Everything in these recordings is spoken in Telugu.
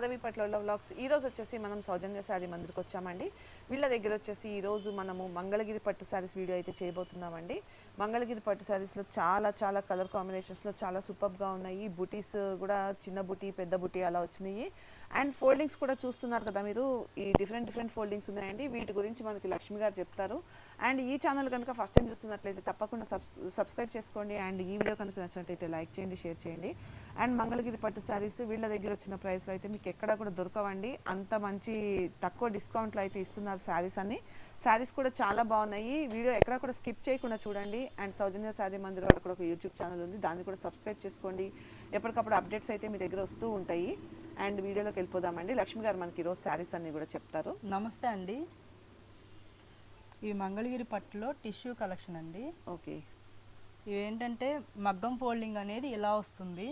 మాధవి పట్ల వ్లాగ్స్ ఈ రోజు వచ్చేసి మనం సౌజన్య శారీ మందిరికి వచ్చామండి. వీళ్ళ దగ్గర వచ్చేసి ఈరోజు మనము మంగళగిరి పట్టు శారీస్ వీడియో అయితే చేయబోతున్నామండి. మంగళగిరి పట్టు శారీస్లో చాలా చాలా కలర్ కాంబినేషన్స్లో చాలా సూపర్గా ఉన్నాయి. బుటీస్ కూడా చిన్న బుటీ పెద్ద బుటీ అలా వచ్చినాయి. అండ్ ఫోల్డింగ్స్ కూడా చూస్తున్నారు కదా మీరు. ఈ డిఫరెంట్ డిఫరెంట్ ఫోల్డింగ్స్ ఉన్నాయండి. వీటి గురించి మనకి లక్ష్మి గారు చెప్తారు. అండ్ ఈ ఛానల్ కనుక ఫస్ట్ టైం చూస్తున్నట్లయితే తప్పకుండా సబ్స్క్రైబ్ చేసుకోండి. అండ్ ఈ వీడియో కనుక నచ్చినట్లయితే లైక్ చేయండి షేర్ చేయండి. అండ్ మంగళగిరి పట్టు శారీస్ వీళ్ళ దగ్గర వచ్చిన ప్రైస్లో అయితే మీకు ఎక్కడా కూడా దొరకవండి. అంత మంచి తక్కువ డిస్కౌంట్లో అయితే ఇస్తున్నారు శారీస్ అన్ని శారీస్ కూడా చాలా బాగున్నాయి. వీడియో ఎక్కడ కూడా స్కిప్ చేయకుండా చూడండి. అండ్ సౌజన్య శారీ మందిర్ వాళ్ళకి కూడా ఒక యూట్యూబ్ ఛానల్ ఉంది. దాన్ని కూడా సబ్స్క్రైబ్ చేసుకోండి. ఎప్పటికప్పుడు అప్డేట్స్ అయితే మీ దగ్గర వస్తూ ఉంటాయి. అండ్ వీడియోలోకి వెళ్ళిపోదామండి. లక్ష్మి గారు మనకి ఈరోజు శారీస్ అన్ని కూడా చెప్తారు. నమస్తే అండి. ఇవి మంగళగిరి పట్టులో టిష్యూ కలెక్షన్ అండి. ఓకే. ఇవి ఏంటంటే మగ్గం ఫోల్డింగ్ అనేది ఇలా వస్తుంది.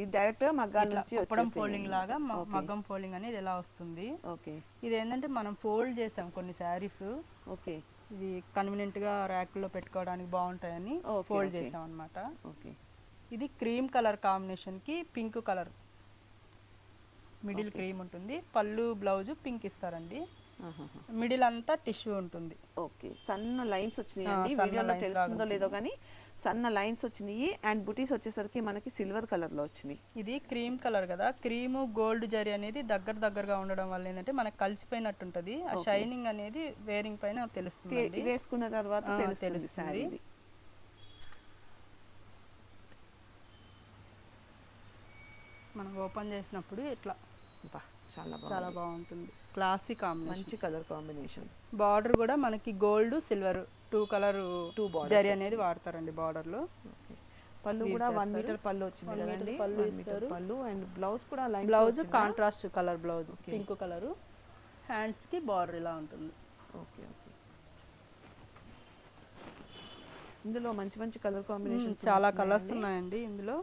ఇది డైరెక్ట్ నుంచి కుప్పడం వచ్చేసేయండి. ఫోల్డింగ్ లాగా. మగ్గం ఫోల్డింగ్ అనేది ఇలా వస్తుంది. ఓకే. ఇది ఏంటంటే మనం ఫోల్డ్ చేసాం కొన్ని శారీస్. ఓకే. ఇది కన్వీనియంట్గా ర్యాక్లో పెట్టుకోవడానికి బాగుంటాయని ఫోల్డ్. చేసాం అన్నమాట. ఓకే. ఇది క్రీమ్ కలర్ కాంబినేషన్కి పింక్ కలర్. మిడిల్ క్రీమ్ ఉంటుంది. పళ్ళు బ్లౌజ్ పింక్ ఇస్తారండి. మిడిల్ అంతా టిష్యూ ఉంటుంది. ఓకే. సన్న లైన్స్ వచ్చినాయి వీడియోలో తెలుస్తుందో లేదో కానీ సన్న లైన్స్ వచ్చినాయి అండ్ బుటీస్ వచ్చేసరికి మనకి సిల్వర్ కలర్లో వచ్చినాయి. ఇది క్రీమ్ కలర్ కదా. క్రీమ్ గోల్డ్ జరీ అనేది దగ్గర దగ్గరగా ఉండడం వల్ల ఏంటంటే మనకు కలిసిపోయినట్టు ఉంటుంది. ఆ షైనింగ్ అనేది వేరింగ్ పైన తెలుస్తుంది వేసుకున్న తర్వాత తెలుస్తుంది మనం ఓపెన్ చేసినప్పుడు ఇట్లా. చాలా చాలా బాగుంటుంది. క్లాసీ కాంబినేషన్ మంచి కలర్ కాంబినేషన్ బార్డర్ కూడా మనకి gold silver two colour Two borders zari అనేది వాడతారండి బార్డర్లో. పళ్ళు కూడా వన్. మీటర్ పళ్ళు వచ్చింది కదండి. పళ్ళు ఇస్తారు. పళ్ళు అండ్ బ్లౌజ్ కూడా lines blouse contrast colour blouse. Pink colour హ్యాండ్స్కి బార్డర్ ఇలా ఉంటుంది. ఓకే ఓకే ఇందులో మంచి మంచి కలర్ కాంబినేషన్ చాలా కలర్స్ ఉన్నాయండి ఇందులో.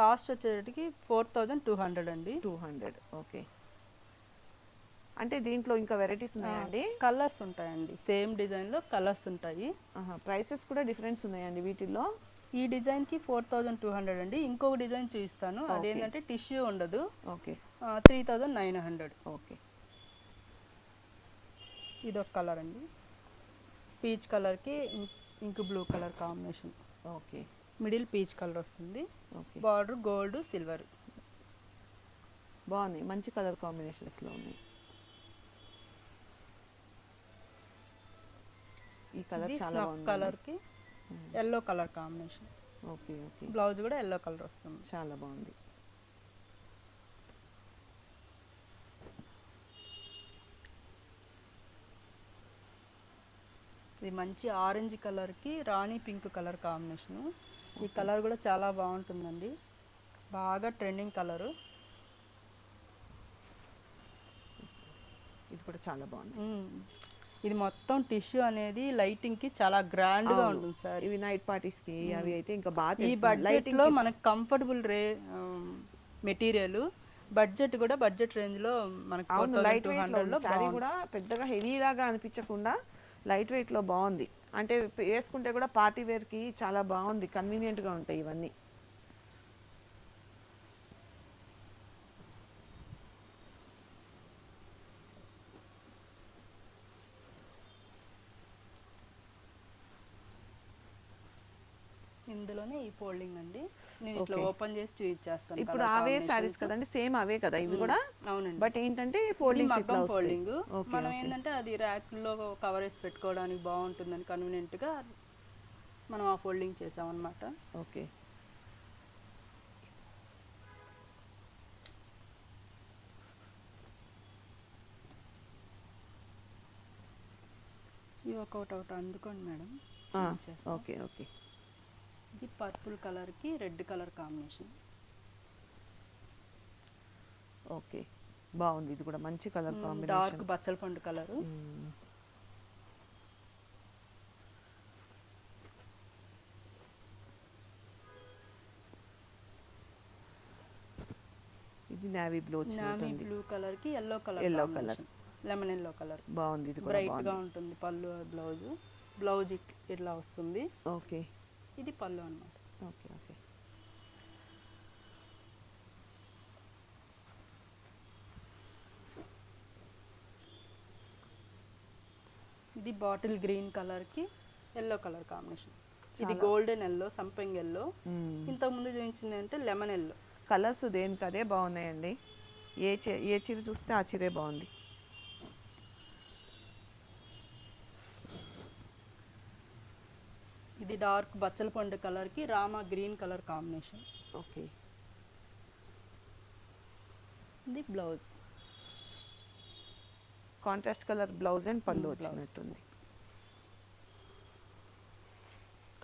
కాస్ట్ వచ్చేటికి ఫోర్ థౌజండ్ టూ హండ్రెడ్ అండి. టూ హండ్రెడ్ ఓకే అంటే దీంట్లో ఇంకా వెరైటీస్ ఉన్నాయండి? కలర్స్ ఉంటాయండి. సేమ్ డిజైన్లో కలర్స్ ఉంటాయి. ప్రైసెస్ కూడా డిఫరెన్స్ ఉన్నాయండి వీటిల్లో? ఈ డిజైన్కి ఫోర్ థౌజండ్ టూ హండ్రెడ్ అండి. ఇంకొక డిజైన్ చూపిస్తాను. అదేంటంటే టిష్యూ ఉండదు. Okay. Three thousand nine hundred okay. ఇది ఒక కలర్ అండి. పీచ్ కలర్కి ink blue colour combination okay. Middle peach colour వస్తుంది. ఓకే. బార్డర్ గోల్డ్ సిల్వర్ బాగున్నాయి. మంచి కలర్ కాంబినేషన్స్లో ఉన్నాయి. ఈ కలర్ చాలా కలర్కి yellow colour combination. Okay okay. Blouse కూడా ఎల్లో కలర్ వస్తుంది. చాలా బాగుంది. ఇది మంచి ఆరెంజ్ కలర్కి రాణి పింక్ కలర్ కాంబినేషన్. ఈ కలర్ కూడా చాలా బాగుంటుందండి. బాగా ట్రెండింగ్ కలరు. ఇది కూడా చాలా బాగుంది. ఇది మొత్తం టిష్యూ అనేది లైటింగ్కి చాలా గ్రాండ్గా. ఉంటుంది సార్. ఇవి నైట్ పార్టీస్కి అవి అయితే ఇంకా బాగా ఈ. బడ్జెట్లో మనకు కంఫర్టబుల్ రే మెటీరియల్ బడ్జెట్ కూడా బడ్జెట్ రేంజ్లో మనకు లైట్ వెయిట్లో శారీ కూడా పెద్దగా హెవీ లాగా అనిపించకుండా లైట్ వెయిట్లో బాగుంది. అంటే వేసుకుంటే కూడా పార్టీ వేర్కి చాలా బాగుంది. కన్వీనియంట్గా ఉంటాయి ఇవన్నీ. ఇందులోనే ఈ ఫోల్డింగ్ అండి. నేను ఇట్లా. ఓపెన్ చేసి చూపించేస్తాను ఇప్పుడు అవే. శారీస్ కదండి సేమ్ అవే కదా ఇవి కూడా? అవునండి. బట్ ఏంటంటే ఫోల్డింగ్ మగ్గం ఫోల్డింగ్. మనం ఏంటంటే అది ర్యాక్లో కవర్ వేసి పెట్టుకోవడానికి బాగుంటుందని కన్వీనియంట్గా మనం ఆ ఫోల్డింగ్ చేసాం అనమాట ఓకే. ఇవి ఒకటి ఒకటి అందుకోండి మేడం. Okay okay. ఇది పర్పుల్ కలర్కి రెడ్ కలర్ కాంబినేషన్. ఓకే బాగుంది. ఇది కూడా మంచి కలర్ డార్క్ కాంబినేషన్. బచ్చల పండు కలర్. ఇది నావీ బ్లూ వచ్చినట్టుంది బ్లూ కలర్కి yellow colour Yellow colour. Lemon yellow colour. బాగుంది ఇది కూడా బ్రైట్గా ఉంటుంది పళ్ళు బ్లౌజ్. బ్లౌజ్ ఇట్లా వస్తుంది. ఓకే. ఇది పళ్ళు అనమాట ఓకే ఓకే. ఇది బాటిల్ గ్రీన్ కలర్కి ఎల్లో కలర్ కాంబినేషన్. ఇది గోల్డెన్ ఎల్లో సంపెంగ్ ఎల్లో ఇంతకుముందు చూపించింది అంటే లెమన్ ఎల్లో కలర్స్ దేనికి అదే బాగున్నాయండి? ఏ ఏ చీర చూస్తే ఆ చీరే బాగుంది. ఇది డార్క్ బచ్చల పండు కలర్కి Rama green colour combination. Okay. ఇది blouse. Contrast colour blouse and పళ్ళు వచ్చినట్టుంది.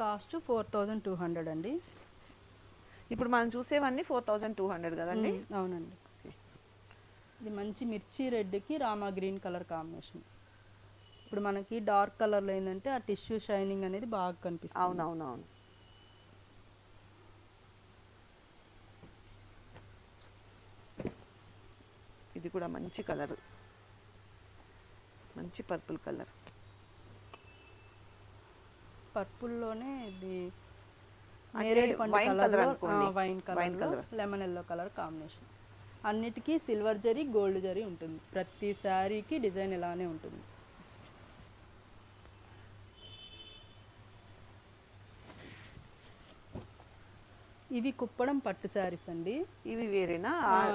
Cost four thousand two hundred అండి. ఇప్పుడు మనం చూసేవన్నీ ఫోర్ థౌజండ్ టూ హండ్రెడ్ కదండి? అవునండి. ఇది మంచి మిర్చి రెడ్కి రామా గ్రీన్ కలర్ కాంబినేషన్. ఇప్పుడు మనకి డార్క్ కలర్లో ఏంటంటే ఆ టిష్యూ షైనింగ్ అనేది బాగా కనిపిస్తుంది. అవునవునవును. ఇది కూడా మంచి కలర్. మంచి పర్పుల్ కలర్. పర్పుల్లోనే ఇది. Wine colour. Lemon yellow colour combination. అన్నిటికీ సిల్వర్ జరీ గోల్డ్ జరీ ఉంటుంది. ప్రతి శారీకి డిజైన్ ఇలానే ఉంటుంది. ఇవి కుప్పడం పట్టు శారీస్ అండి. ఇవి వేరేనా?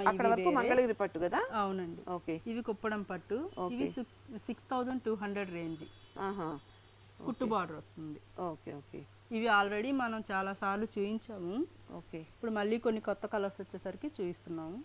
అక్కడ వరకు. మంగళగిరి పట్టు కదా? అవునండి. ఓకే. ఇవి కుప్పడం పట్టు. ఇవి six thousand two hundred range. కుట్టు బార్డర్ వస్తుంది. Okay okay. ఇవి ఆల్రెడీ మనం చాలా సార్లు చూపించాము ఓకే. ఇప్పుడు మళ్ళీ కొన్ని కొత్త కలర్స్ వచ్చేసరికి చూపిస్తున్నాము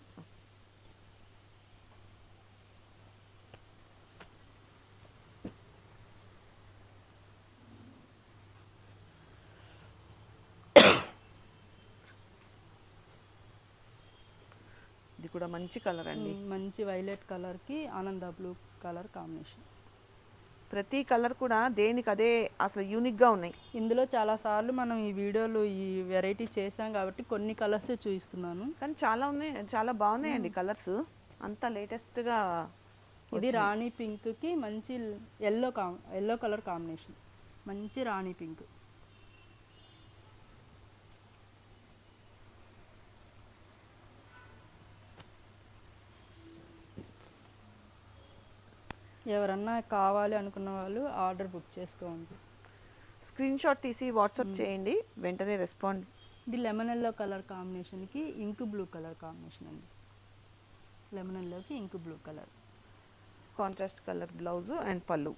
కూడా మంచి కలర్ అండి. మంచి వైలెట్ కలర్కి ఆనంద బ్లూ కలర్ కాంబినేషన్ ప్రతి కలర్ కూడా దేనికి అదే అసలు యూనిక్గా ఉన్నాయి. ఇందులో చాలా సార్లు మనం ఈ వీడియోలో ఈ వెరైటీ చేసాం కాబట్టి కొన్ని కలర్స్ చూపిస్తున్నాను. కానీ చాలా ఉన్నాయి చాలా బాగున్నాయండి కలర్స్ అంతా లేటెస్ట్గా ఇది రాణి పింక్కి మంచి ఎల్లో కా ఎల్లో కలర్ కాంబినేషన్ మంచి రాణి పింక్ ఎవరన్నా కావాలి అనుకున్న వాళ్ళు ఆర్డర్ బుక్ చేసుకోండి. స్క్రీన్ షాట్ తీసి వాట్సాప్ చేయండి వెంటనే రెస్పాండ్. ఇది లెమన్ ఎల్లో కలర్ కాంబినేషన్కి ఇంక్ బ్లూ కలర్ కాంబినేషన్ అండి. లెమన్ ఎల్లోకి ink blue colour. Contrast colour blouse and pallu.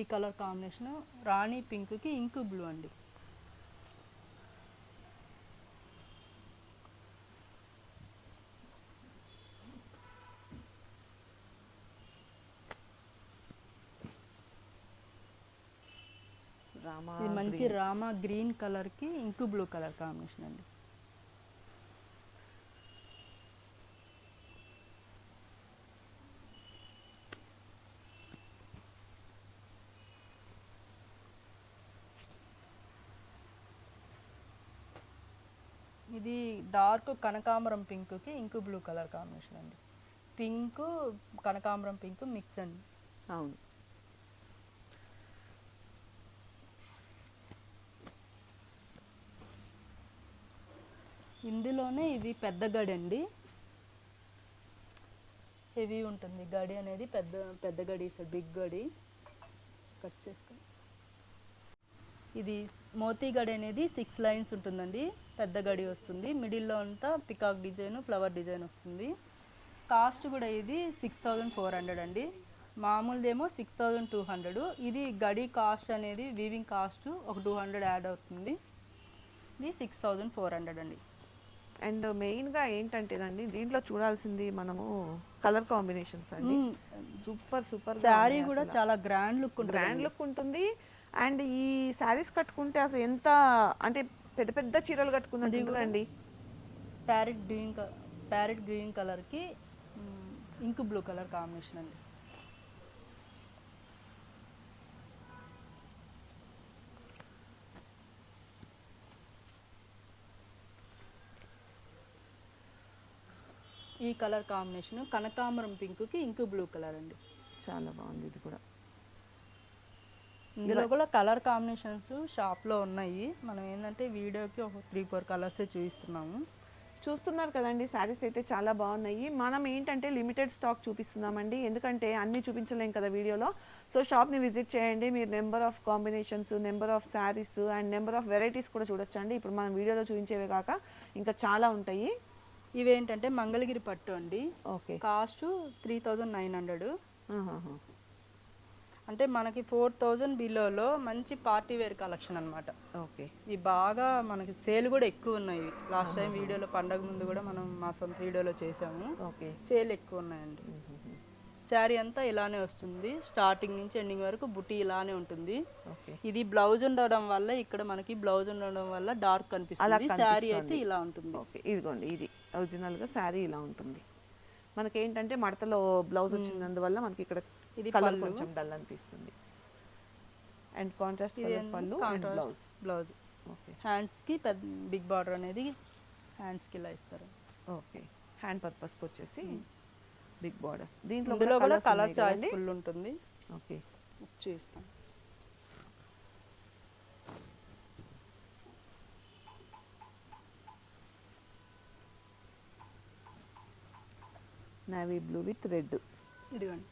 ఈ కలర్ కాంబినేషన్ రాణి పింక్కి ఇంక్ బ్లూ అండి. ఇది మంచి రామా గ్రీన్ కలర్కి ఇంక్ బ్లూ కలర్ కాంబినేషన్ అండి ఇది డార్క్ కనకాంబరం పింక్కి ఇంక్ బ్లూ కలర్ కాంబినేషన్ అండి. పింక్ కనకాంబరం పింక్ మిక్స్ అండి. అవును. ఇందులోనే ఇది పెద్ద గడి అండి. హెవీ ఉంటుంది. గడి అనేది పెద్ద పెద్ద గడి సార్ బిగ్ గడి. కట్ చేసుకొని ఇది మోతీ గడి అనేది సిక్స్ లైన్స్ ఉంటుందండి. పెద్ద గడి వస్తుంది. మిడిల్లో అంతా పికాక్ డిజైన్ ఫ్లవర్ డిజైన్ వస్తుంది. కాస్ట్ కూడా ఇది సిక్స్ థౌజండ్ ఫోర్ హండ్రెడ్ అండి. మామూలుదేమో సిక్స్ థౌజండ్ టూ హండ్రెడ్ ఇది గడి కాస్ట్ అనేది వీవింగ్ కాస్ట్ ఒక టూ హండ్రెడ్ యాడ్ అవుతుంది. ఇది సిక్స్ థౌజండ్ ఫోర్ హండ్రెడ్ అండి. అండ్ మెయిన్గా ఏంటంటేనండి దీంట్లో చూడాల్సింది మనము కలర్ కాంబినేషన్స్ అండి. సూపర్ సూపర్ శారీ కూడా చాలా గ్రాండ్ లుక్ గ్రాండ్ లుక్ ఉంటుంది. అండ్ ఈ శారీస్ కట్టుకుంటే అసలు ఎంత అంటే పెద్ద పెద్ద చీరలు కట్టుకున్నట్టు ఉంటుందండి. ప్యారెట్ గ్రీన్ ప్యారెట్ గ్రీన్ కలర్కి ఇంక్ బ్లూ కలర్ కాంబినేషన్ అండి. ఈ కలర్ కాంబినేషన్ కనకాంబరం పింక్కి ఇంక్ బ్లూ కలర్ అండి. చాలా బాగుంది ఇది కూడా. ఇందులో కూడా కలర్ కాంబినేషన్స్ షాప్లో ఉన్నాయి. మనం ఏంటంటే వీడియోకి ఒక త్రీ ఫోర్ కలర్సే చూపిస్తున్నాము. చూస్తున్నారు కదండి శారీస్ అయితే చాలా బాగున్నాయి. మనం ఏంటంటే లిమిటెడ్ స్టాక్ చూపిస్తున్నామండి. ఎందుకంటే అన్నీ చూపించలేం కదా వీడియోలో. సో షాప్ని విజిట్ చేయండి. మీరు number of combinations number of saris and number of varieties కూడా చూడొచ్చండి. ఇప్పుడు మనం వీడియోలో చూపించేవే కాక ఇంకా చాలా ఉంటాయి. ఇవేంటంటే మంగళగిరి పట్టు అండి. Okay. Cost three thousand nine hundred. అంటే మనకి ఫోర్ థౌజండ్ బిలోలో మంచి పార్టీ వేర్ కలెక్షన్ అన్నమాట. ఓకే. ఇవి బాగా మనకి సేల్ కూడా ఎక్కువ ఉన్నాయి. లాస్ట్ టైం వీడియోలో పండగ ముందు కూడా మనం మా సొంత వీడియోలో చేసాము ఓకే. సేల్ ఎక్కువ ఉన్నాయండి. శారీ అంతా ఇలానే వస్తుంది. స్టార్టింగ్ నుంచి ఎండింగ్ వరకు బుట్టి ఇలానే ఉంటుంది. ఓకే. ఇది బ్లౌజ్ ఉండడం వల్ల ఇక్కడ మనకి బ్లౌజ్ ఉండడం వల్ల డార్క్ కనిపిస్తుంది. శారీ అయితే ఇలా ఉంటుంది. ఓకే. ఇదిగోండి ఇది ఒరిజినల్గా శారీ ఇలా ఉంటుంది. మనకి ఏంటంటే మడతలో బ్లౌజ్ వచ్చినందువల్ల మనకి ఇక్కడ ఇది కలర్. కొంచెం డల్ అనిపిస్తుంది. అండ్ కాంట్రాస్ట్ ఇది పళ్ళు అండ్ బ్లౌజ్ బ్లౌజ్ ఓకే హ్యాండ్స్కి పెద్ద బిగ్ బార్డర్ అనేది హ్యాండ్స్కి ఇలా ఇస్తారు. ఓకే హ్యాండ్ పర్పస్కి వచ్చేసి బిగ్ బార్డర్ దీంట్లో ఇందులో కూడా కలర్ చాయిస్? ఫుల్ ఉంటుంది. ఓకే చూస్తాం నావీ బ్లూ విత్ రెడ్ ఇదిగోండి.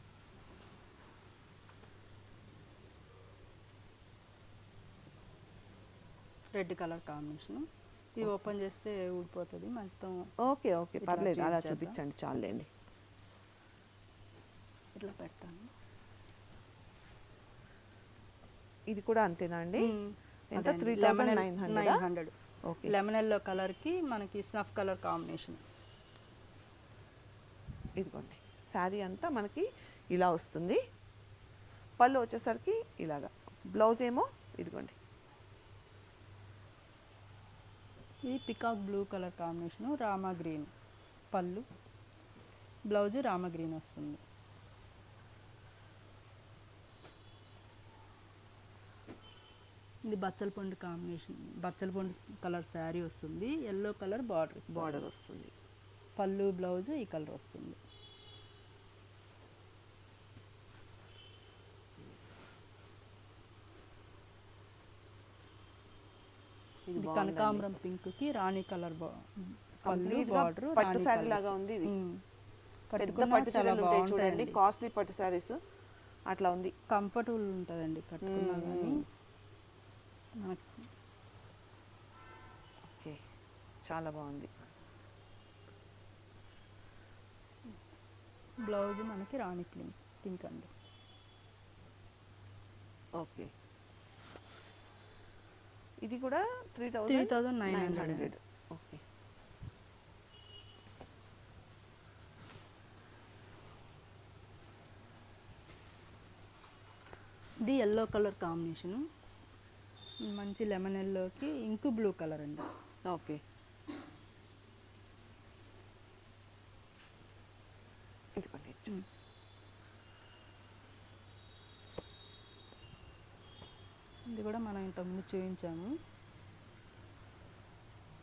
Red colour combination. ఇది ఓపెన్ చేస్తే ఊడిపోతుంది. మొత్తం ఓకే ఓకే. పర్లేదు అలా. చూపించండి చాలండి ఇట్లా పెడతాను. ఇది కూడా అంతేనా అండి. ఎంత? 3900 lemon nine hundred? Okay. Lemon yellow కలర్కి మనకి స్నఫ్ కలర్ కాంబినేషన్. ఇదిగోండి. శారీ అంతా మనకి ఇలా వస్తుంది. పళ్ళు వచ్చేసరికి ఇలాగా. బ్లౌజ్ ఏమో ఇదిగోండి. ఇది పికాక్ బ్లూ కలర్ కాంబినేషన్ రామా గ్రీన్ పళ్ళు. బ్లౌజ్ రామా గ్రీన్ వస్తుంది. ఇది బచ్చల పండు కాంబినేషన్ బచ్చల పండు కలర్ శారీ వస్తుంది. ఎల్లో కలర్ బార్డర్ బార్డర్ వస్తుంది. పళ్ళు బ్లౌజ్ ఈ కలర్ వస్తుంది. ఇది. కనకాంబరం పింక్కి రాణి కలర్ పళ్ళు బార్డర్ పట్టు శారీ లాగా ఉంది ఇది. పెద్ద పట్టు చీరలు ఉంటాయి చూడండి. కాస్ట్లీ పట్టు శారీస్. అట్లా ఉంది. కంఫర్టబుల్ ఉంటుందండి కట్టుకున్నా కానీ ఓకే. చాలా బాగుంది. బ్లౌజ్ మనకి రాణి పింక్ అండి. ఓకే. ఇది కూడా three three thousand thousand nine hundred okay ఇది ఎల్లో కలర్ కాంబినేషన్ మంచి లెమన్ ఎల్లోకి ఇంకు బ్లూ కలర్ అండి. ఓకే ఇదిగోండి. చూడండి. ఇది కూడా మనం ఇంతకుముందు చూపించాము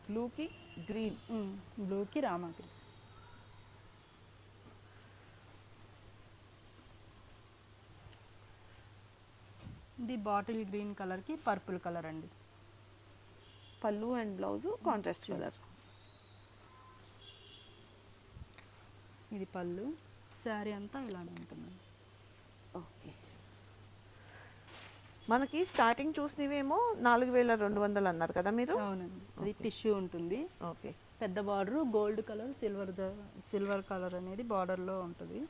బ్లూకి గ్రీన్ బ్లూకి రామా గ్రీన్ ఇది బాటిల్ గ్రీన్ కలర్కి పర్పుల్ కలర్ అండి. పళ్ళు అండ్ బ్లౌజ్ కాంట్రాస్ట్ కలర్. ఇది పళ్ళు. శారీ అంతా ఇలానే ఉంటుంది ఓకే. మనకి స్టార్టింగ్ చూసినవేమో నాలుగు వేల రెండు వందలు అన్నారు కదా మీరు? అవునండి. అది టిష్యూ ఉంటుంది. ఓకే. పెద్ద border gold colour silver silver colour అనేది బార్డర్లో ఉంటుంది.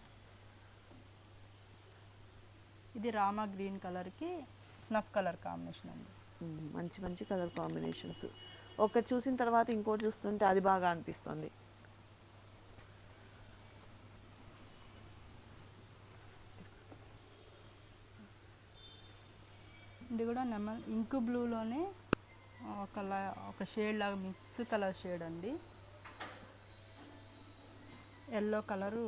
ఇది రామా గ్రీన్ కలర్కి స్నఫ్ కలర్ కాంబినేషన్ అండి. మంచి మంచి కలర్ కాంబినేషన్స్. ఒకటి చూసిన తర్వాత ఇంకోటి చూస్తుంటే అది బాగా అనిపిస్తుంది. ఇది కూడా నెమల్ ఇంక్ బ్లూలోనే ఒక ఒక షేడ్ లాగా మిక్స్ కలర్ షేడ్ అండి. Yellow colour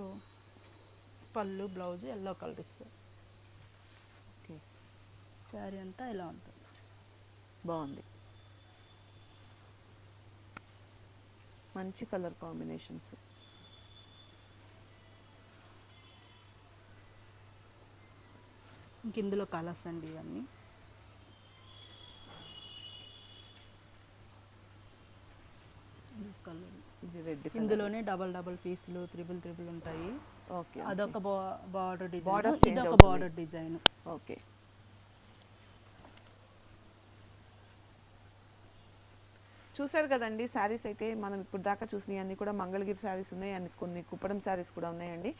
pallu blouse yellow colour ఇస్తారు ఓకే శారీ అంతా ఇలా ఉంటుంది. బాగుంది. మంచి కలర్ కాంబినేషన్స్ ఇంక ఇందులో కలర్స్ అండి ఇవన్నీ. కలర్ ఇది రెడ్ ఇందులోనే డబల్ డబల్ పీసులు త్రిబుల్ త్రిబుల్ ఉంటాయి. ఓకే అదొక బార్డర్ డిజైన్. ఇదొక. Border design. ఓకే. చూసారు కదండి శారీస్ అయితే మనం ఇప్పుడు దాకా చూసినవి అన్ని కూడా మంగళగిరి శారీస్ ఉన్నాయి అండ్ కొన్ని కుప్పడం శారీస్ కూడా ఉన్నాయండి.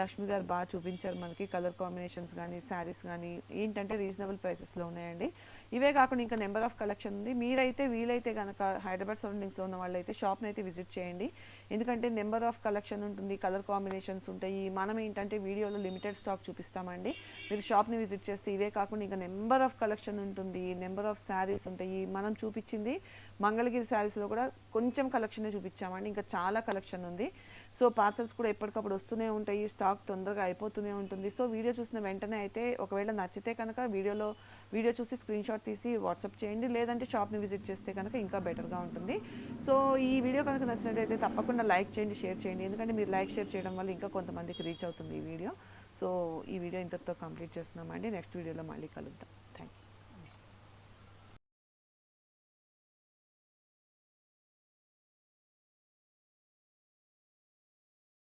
లక్ష్మి గారు బాగా చూపించారు మనకి కలర్ కాంబినేషన్స్ కానీ శారీస్ కానీ ఏంటంటే రీజనబుల్ ప్రైసెస్లో ఉన్నాయండి. ఇవే కాకుండా ఇంకా నెంబర్ ఆఫ్ కలెక్షన్ ఉంది. మీరైతే వీలైతే కనుక హైదరాబాద్ సరౌండింగ్స్లో ఉన్న వాళ్ళైతే షాప్ని అయితే విజిట్ చేయండి. ఎందుకంటే నెంబర్ ఆఫ్ కలెక్షన్ ఉంటుంది కలర్ కాంబినేషన్స్ ఉంటాయి. మనం ఏంటంటే వీడియోలో లిమిటెడ్ స్టాక్ చూపిస్తామండి. మీరు షాప్ని విజిట్ చేస్తే ఇవే కాకుండా ఇంకా నెంబర్ ఆఫ్ కలెక్షన్ ఉంటుంది నెంబర్ ఆఫ్ శారీస్ ఉంటాయి. మనం చూపించింది మంగళగిరి శారీస్లో కూడా కొంచెం కలెక్షనే చూపించామండి. ఇంకా చాలా కలెక్షన్ ఉంది. సో పార్సల్స్ కూడా ఎప్పటికప్పుడు వస్తూనే ఉంటాయి. స్టాక్ తొందరగా అయిపోతూనే ఉంటుంది. సో వీడియో చూసిన వెంటనే అయితే ఒకవేళ నచ్చితే కనుక వీడియోలో వీడియో చూసి స్క్రీన్ షాట్ తీసి వాట్సాప్ చేయండి. లేదంటే షాప్ని విజిట్ చేస్తే కనుక ఇంకా బెటర్గా ఉంటుంది. సో ఈ వీడియో కనుక నచ్చినట్టయితే తప్పకుండా లైక్ చేయండి షేర్ చేయండి. ఎందుకంటే మీరు లైక్ షేర్ చేయడం వల్ల ఇంకా కొంతమందికి రీచ్ అవుతుంది ఈ వీడియో. సో ఈ వీడియో ఇంతటితో కంప్లీట్ చేస్తున్నామండి. నెక్స్ట్ వీడియోలో మళ్ళీ కలుద్దాం.